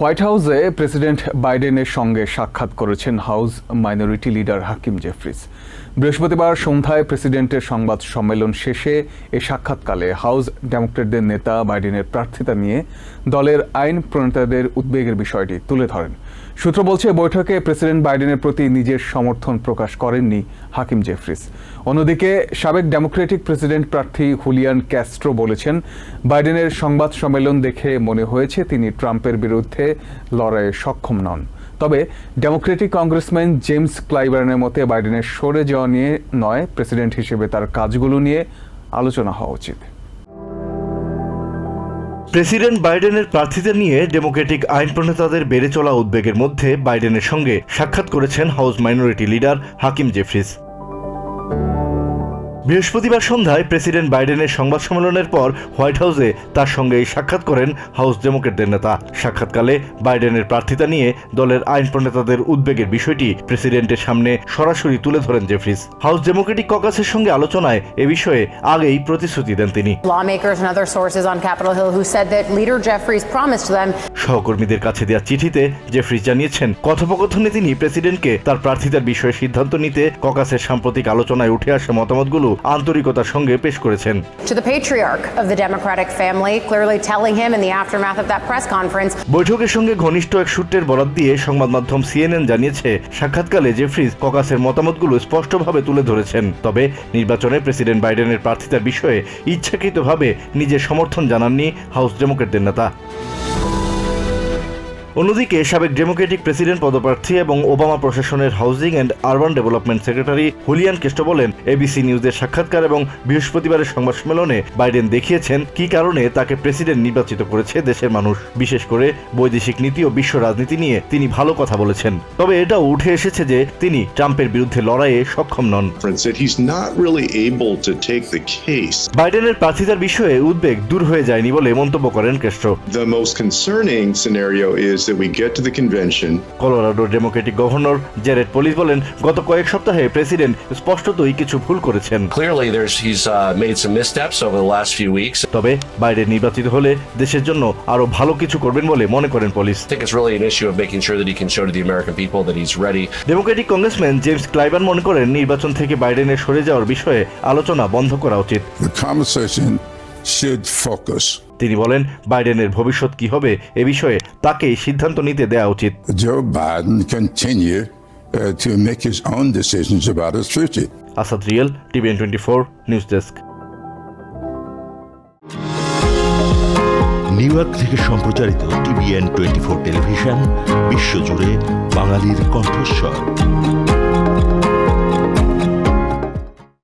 White হাউসে president বাইডেনের সঙ্গে সাক্ষাৎ করেছেন House minority leader Hakeem Jeffries. বৃহস্পতিবার সন্ধ্যায় প্রেসিডেন্টের সংবাদ সম্মেলন শেষে এ সাক্ষাৎকালে হাউস ডেমোক্রেটদের নেতা বাইডেনের প্রার্থিতা নিয়ে দলের আইন প্রণেতাদের উদ্বেগের বিষয়টি তুলে ধরেন। সূত্র বলছে, বৈঠকে প্রেসিডেন্ট বাইডেনের প্রতি নিজের সমর্থন প্রকাশ করেননি হাকিম জেফরিস। অন্যদিকে, সাবেক ডেমোক্রেটিক প্রেসিডেন্ট প্রার্থী হুলিয়ান ক্যাস্ট্রো বলেছেন, বাইডেনের সংবাদ সম্মেলন দেখে মনে হয়েছে তিনি ট্রাম্পের বিরুদ্ধে লড়াইয়ে সক্ষম নন। তবে, ডেমোক্রেটিক কংগ্রেসম্যান জেমস ক্লাইবার্নের মতে, বাইডেনের সরে যাওয়া নিয়ে নয়, প্রেসিডেন্ট হিসেবে তার কাজগুলো নিয়ে আলোচনা হওয়া উচিত। প্রেসিডেন্ট বাইডেনের প্রার্থীদের নিয়ে ডেমোক্রেটিক আইন প্রণেতাদের বেড়ে চলা উদ্বেগের মধ্যে বাইডেনের সঙ্গে সাক্ষাৎ করেছেন House minority leader Hakeem Jeffries. বৃহস্পতিবার সন্ধ্যায় প্রেসিডেন্ট বাইডেনের সংবাদ সম্মেলনের পর হোয়াইট হাউসে তার সঙ্গে এই সাক্ষাৎ করেন হাউস ডেমোক্রেটদের নেতা। সাক্ষাৎকালে বাইডেনের প্রার্থিতা নিয়ে দলের আইন প্রণেতাদের উদ্বেগের বিষয়টি প্রেসিডেন্টের সামনে সরাসরি তুলে ধরেন জেফরিস। হাউস ডেমোক্রেটিক ককাসের সঙ্গে আলোচনায় এ বিষয়ে আগেই প্রতিশ্রুতি দেন তিনি। সহকর্মীদের কাছে দেওয়া চিঠিতে জেফরিস জানিয়েছেন কথোপকথনে তিনি প্রেসিডেন্টকে তার প্রার্থিতার বিষয়ে সিদ্ধান্ত নিতে ককাসের সাম্প্রতিক আলোচনায় উঠে আসা মতামতগুলো আন্তরিকতার সঙ্গে পেশ করেছেন। বৈঠকের সঙ্গে ঘনিষ্ঠ এক সূত্রের বরাত দিয়ে সংবাদ মাধ্যম সিএনএন জানিয়েছে সাক্ষাৎকালে জেফরিস ককাসের মতামতগুলো স্পষ্টভাবে তুলে ধরেছেন। তবে নির্বাচনে প্রেসিডেন্ট বাইডেনের প্রার্থিতার বিষয়ে ইচ্ছাকৃতভাবে নিজের সমর্থন জানাননি হাউস ডেমোক্রেটদের নেতা। অন্যদিকে সাবেক ডেমোক্রেটিক প্রেসিডেন্ট পদপ্রার্থী এবং ওবামা প্রশাসনের housing and urban development secretary Julian Castro বলেন এবিসি নিউজের সাক্ষাৎকার এবং বৃহস্পতিবারের সংবাদ সম্মেলনে বাইডেন দেখিয়েছেন কি কারণে তাকে প্রেসিডেন্ট নির্বাচিত করেছে দেশের মানুষ। বিশেষ করে বৈদেশিক নীতি ও বিশ্ব রাজনীতি নিয়ে তিনি ভালো কথা বলেছেন। তবে এটাও উঠে এসেছে যে তিনি ট্রাম্পের বিরুদ্ধে লড়াইয়ে সক্ষম নন. বাইডেনের প্রার্থিতার বিষয়ে উদ্বেগ দূর হয়ে যায়নি বলে মন্তব্য করেন Castro The most concerning scenario is that we get to the convention Colorado Democratic governor Jared Polis বলেন গত কয়েক সপ্তাহে প্রেসিডেন্ট স্পষ্টতই কিছু ভুল করেছেন Clearly, there's he's uh, made some missteps over the last few weeks. তবে বাইডেন নির্বাচিত হলে দেশের জন্য আরও ভালো কিছু করবেন বলে মনে করেন Polis I think it's really an issue of making sure that he can show to the American people that he's ready. Democratic congressman James Clyburn মনে করেন নির্বাচন থেকে বাইডেনের সরে যাওয়ার বিষয়ে আলোচনা বন্ধ করা উচিত The conversation should focus. তিনি বলেন বাইডেনের ভবিষ্যৎ কি হবে এ বিষয়ে তাকে সিদ্ধান্ত নিতে দেওয়া উচিত। Continue uh, Asad real TVN twenty four news desk. New York থেকে সম্প্রচারিত টিভিএন টোয়েন্টি ফোর টেলিভিশন বিশ্বজুড়ে বাঙালির কণ্ঠস্বর।